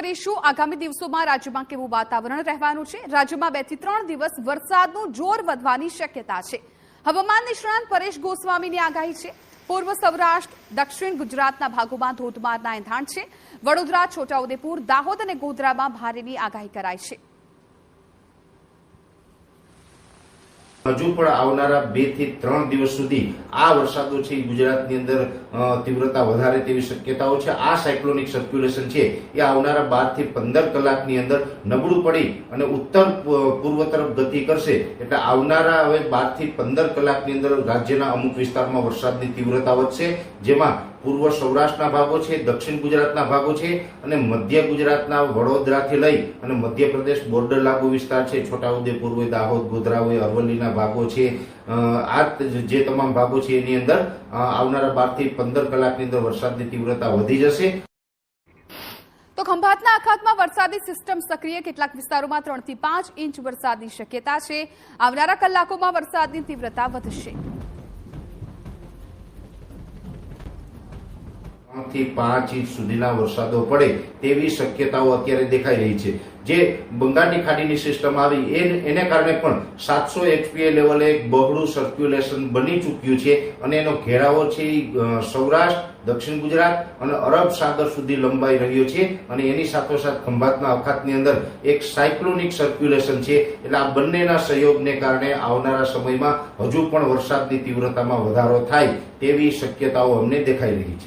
કરીશું. આગામી દિવસોમાં રાજ્યમાં કેવું વાતાવરણ રહેવાનું છે? રાજ્યમાં બેથી ત્રણ દિવસ વરસાદનું જોર વધવાની શક્યતા છે. હવામાન નિષ્ણાંત પરેશ ગોસ્વામીની આગાહી છે. પૂર્વ સૌરાષ્ટ્ર, દક્ષિણ ગુજરાતના ભાગોમાં ધોધમારના એંધાણ છે. વડોદરા, છોટાઉદેપુર, દાહોદ અને ગોધરામાં ભારેની આગાહી કરાઈ છે. હજુ પણ આવનારા બેથી ત્રણ દિવસ સુધી આ વરસાદો છે ગુજરાતની અંદર તીવ્રતા વધારે તેવી શક્યતાઓ છે. આ સાયક્લોનિક સર્ક્યુલેશન છે એ આવનારા બારથી પંદર કલાકની અંદર નબળું પડી અને ઉત્તર પૂર્વ તરફ ગતિ કરશે એટલે આવનારા હવે બારથી પંદર કલાકની અંદર રાજ્યના અમુક વિસ્તારમાં વરસાદની તીવ્રતા વધશે, જેમાં પૂર્વ સૌરાષ્ટ્રના ભાગો છે, દક્ષિણ ગુજરાતના ભાગો છે અને મધ્ય ગુજરાતના વડોદરાથી લઈ અને મધ્યપ્રદેશ બોર્ડર લાગુ વિસ્તાર છે. છોટાઉદેપુર હોય, દાહોદ, ગોધરા હોય, અરવલ્લીના ભાગો છે. આ જે તમામ ભાગો છે એની અંદર આવનારા બારથી પંદર કલાકની અંદર વરસાદની તીવ્રતા વધી જશે. તો ખંભાતના અખાતમાં વરસાદી સિસ્ટમ સક્રિય કેટલાક વિસ્તારોમાં ત્રણથી પાંચ ઇંચ વરસાદની શક્યતા છે. આવનારા કલાકોમાં વરસાદની તીવ્રતા વધશે. થી પાંચ ઇંચ સુધીના વરસાદો પડે તેવી શક્યતાઓ અત્યારે દેખાઈ રહી છે. જે બંગાળની ખાડીની સિસ્ટમ આવી એને કારણે પણ સાતસો એચપીએ લેવલે એક બહોળું સર્ક્યુલેશન બની ચૂક્યું છે અને એનો ઘેરાવો છે સૌરાષ્ટ્ર, દક્ષિણ ગુજરાત અને અરબ સાગર સુધી લંબાઈ રહ્યો છે અને એની સાથોસાથ ખંભાતના અખાતની અંદર એક સાયક્લોનિક સર્ક્યુલેશન છે. એટલે આ બંનેના સહયોગને કારણે આવનારા સમયમાં હજુ પણ વરસાદની તીવ્રતામાં વધારો થાય તેવી શક્યતાઓ અમને દેખાઈ રહી છે.